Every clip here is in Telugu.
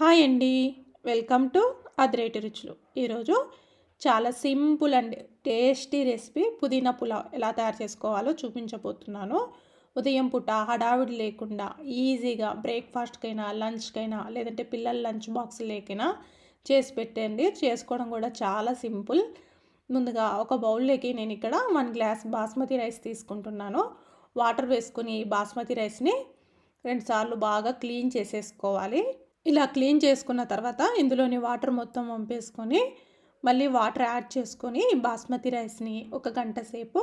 హాయ్ అండి. వెల్కమ్ టు అద్రేటి రుచులు. ఈరోజు చాలా సింపుల్ అండ్ టేస్టీ రెసిపీ పుదీనా పులావ్ ఎలా తయారు చేసుకోవాలో చూపించబోతున్నాను. ఉదయం పూట హడావిడి లేకుండా ఈజీగా బ్రేక్ఫాస్ట్కైనా లంచ్కైనా లేదంటే పిల్లల లంచ్ బాక్స్ లేకైనా చేసి పెట్టండి. చేసుకోవడం కూడా చాలా సింపుల్. ముందుగా ఒక బౌల్లోకి నేను ఇక్కడ వన్ గ్లాస్ బాస్మతి రైస్ తీసుకుంటున్నాను. వాటర్ వేసుకుని బాస్మతి రైస్ని రెండుసార్లు బాగా క్లీన్ చేసేసుకోవాలి. ఇలా క్లీన్ చేసుకున్న తర్వాత ఇందులోని వాటర్ మొత్తం వంపేసుకొని మళ్ళీ వాటర్ యాడ్ చేసుకొని బాస్మతి రైస్ని ఒక గంట సేపు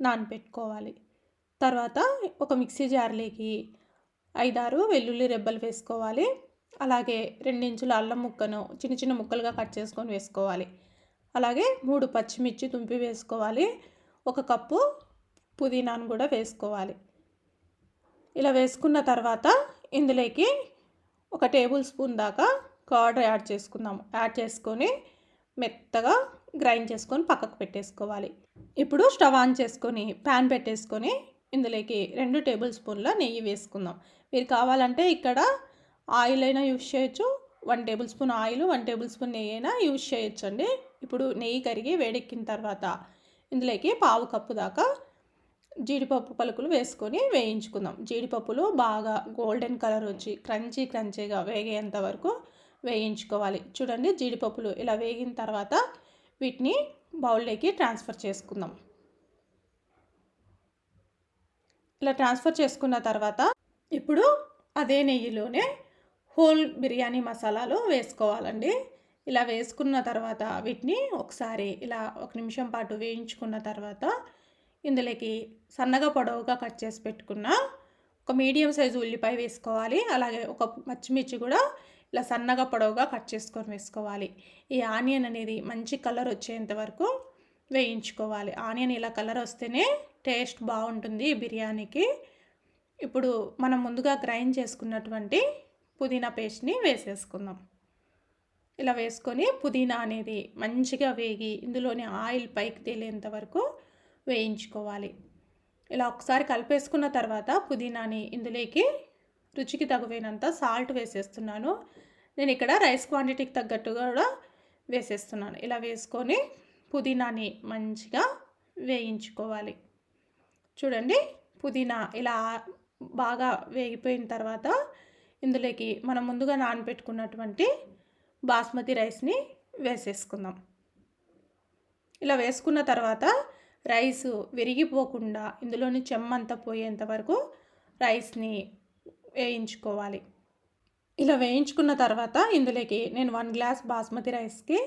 నానపెట్టుకోవాలి. తర్వాత ఒక మిక్సీ జార్లోకి ఐదారు వెల్లుల్లి రెబ్బలు వేసుకోవాలి. అలాగే రెండించుల అల్లం ముక్కను చిన్న చిన్న ముక్కలుగా కట్ చేసుకొని వేసుకోవాలి. అలాగే మూడు పచ్చిమిర్చి తుంపి వేసుకోవాలి. ఒక కప్పు పుదీనాను కూడా వేసుకోవాలి. ఇలా వేసుకున్న తర్వాత ఇందులోకి ఒక టేబుల్ స్పూన్ దాకా కర్డ్ యాడ్ చేసుకుందాము. యాడ్ చేసుకొని మెత్తగా గ్రైండ్ చేసుకొని పక్కకు పెట్టేసుకోవాలి. ఇప్పుడు స్టవ్ ఆన్ చేసుకొని ప్యాన్ పెట్టేసుకొని ఇందులోకి రెండు టేబుల్ స్పూన్ల నెయ్యి వేసుకుందాం. మీరు కావాలంటే ఇక్కడ ఆయిల్ అయినా యూజ్ చేయొచ్చు. One tablespoon oil one tablespoon నెయ్యి అయినా యూజ్ చేయొచ్చు అండి ఇప్పుడు నెయ్యి కరిగి వేడెక్కిన తర్వాత ఇందులోకి పావు కప్పు దాకా జీడిపప్పు పలుకులు వేసుకొని వేయించుకుందాం. జీడిపప్పులు బాగా గోల్డెన్ కలర్ వచ్చి క్రంచీ క్రంచీగా వేగేంత వరకు వేయించుకోవాలి. చూడండి జీడిపప్పులు ఇలా వేగిన తర్వాత వీటిని బౌల్లోకి ట్రాన్స్ఫర్ చేసుకుందాం. ఇలా ట్రాన్స్ఫర్ చేసుకున్న తర్వాత ఇప్పుడు అదే నెయ్యిలోనే హోల్ బిర్యానీ మసాలాలు వేసుకోవాలండి. ఇలా వేసుకున్న తర్వాత వీటిని ఒకసారి ఇలా ఒక నిమిషం పాటు వేయించుకున్న తర్వాత ఇందులోకి సన్నగా పొడవుగా కట్ చేసి పెట్టుకున్న ఒక మీడియం సైజు ఉల్లిపాయ వేసుకోవాలి. అలాగే ఒక పచ్చిమిర్చి కూడా ఇలా సన్నగా పొడవుగా కట్ చేసుకొని వేసుకోవాలి. ఈ ఆనియన్ అనేది మంచి కలర్ వచ్చేంత వరకు వేయించుకోవాలి. ఆనియన్ ఇలా కలర్ వస్తేనే టేస్ట్ బాగుంటుంది బిర్యానీకి. ఇప్పుడు మనం ముందుగా గ్రైండ్ చేసుకున్నటువంటి పుదీనా పేస్ట్ని వేసేసుకుందాం. ఇలా వేసుకొని పుదీనా అనేది మంచిగా వేగి ఇందులోని ఆయిల్ పైకి తేలేంత వరకు వేయించుకోవాలి. ఇలా ఒకసారి కలిపేసుకున్న తర్వాత పుదీనాని ఇందులోకి రుచికి తగువైనంత సాల్ట్ వేసేస్తున్నాను. నేను ఇక్కడ రైస్ క్వాంటిటీకి తగ్గట్టుగా కూడా వేసేస్తున్నాను. ఇలా వేసుకొని పుదీనాని మంచిగా వేయించుకోవాలి. చూడండి పుదీనా ఇలా బాగా వేగిపోయిన తర్వాత ఇందులోకి మనం ముందుగా నానబెట్టుకున్నటువంటి బాస్మతి రైస్ని వేసేసుకుందాం. ఇలా వేసుకున్న తర్వాత రైస్ విరిగిపోకుండా ఇందులోని చెమ్మంతా పోయేంత వరకు రైస్ని వేయించుకోవాలి. ఇలా వేయించుకున్న తర్వాత ఇందులోకి నేను వన్ గ్లాస్ బాస్మతి రైస్కి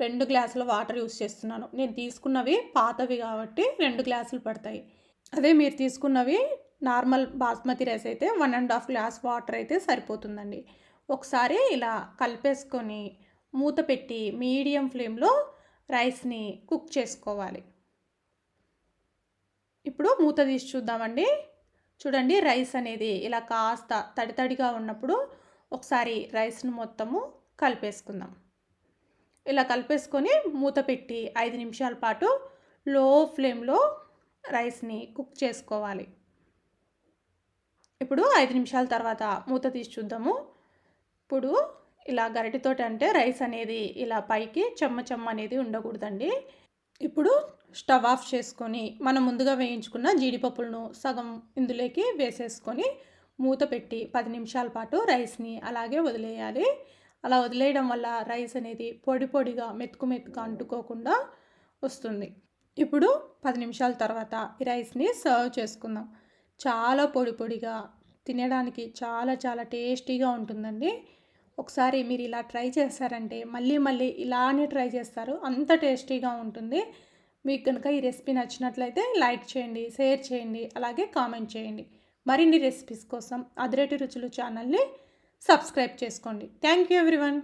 రెండు గ్లాసుల వాటర్ యూస్ చేస్తున్నాను. నేను తీసుకున్నవి పాతవి కాబట్టి రెండు గ్లాసులు పడతాయి. అదే మీరు తీసుకున్నవి నార్మల్ బాస్మతి రైస్ అయితే one and half glass water అయితే సరిపోతుందండి. ఒకసారి ఇలా కలిపేసుకొని మూత పెట్టి మీడియం ఫ్లేమ్లో రైస్ని కుక్ చేసుకోవాలి. ఇప్పుడు మూత తీసి చూద్దామండి. చూడండి రైస్ అనేది ఇలా కాస్త తడి తడిగా ఉన్నప్పుడు ఒకసారి రైస్ను మొత్తము కలిపేసుకుందాం. ఇలా కలిపేసుకొని మూత పెట్టి ఐదు నిమిషాల పాటు లో ఫ్లేమ్లో రైస్ని కుక్ చేసుకోవాలి. ఇప్పుడు ఐదు నిమిషాల తర్వాత మూత తీసి చూద్దాము. ఇప్పుడు ఇలా గరిటితోటి అంటే రైస్ అనేది ఇలా పైకి చెమ్మ చెమ్మ అనేది ఉండకూడదండి. ఇప్పుడు స్టవ్ ఆఫ్ చేసుకొని మనం ముందుగా వేయించుకున్న జీడిపప్పులను సగం ఇందులోకి వేసేసుకొని మూత పెట్టి పది నిమిషాల పాటు రైస్ని అలాగే వదిలేయాలి. అలా వదిలేయడం వల్ల రైస్ అనేది పొడి పొడిగా మెతుకు మెతుకు అంటుకోకుండా వస్తుంది. ఇప్పుడు పది నిమిషాల తర్వాత ఈ రైస్ని సర్వ్ చేసుకుందాం. చాలా పొడి పొడిగా తినడానికి చాలా చాలా టేస్టీగా ఉంటుందండి. ఒకసారి మీరు ఇలా ట్రై చేస్తారంటే మళ్ళీ మళ్ళీ ఇలానే ట్రై చేస్తారు. అంత టేస్టీగా ఉంటుంది. మీకు కనుక ఈ రెసిపీ నచ్చినట్లయితే లైక్ చేయండి షేర్ చేయండి అలాగే కామెంట్ చేయండి. మరిన్ని రెసిపీస్ కోసం అదిరేటి రుచులు ఛానల్ని సబ్స్క్రైబ్ చేసుకోండి. Thank you everyone.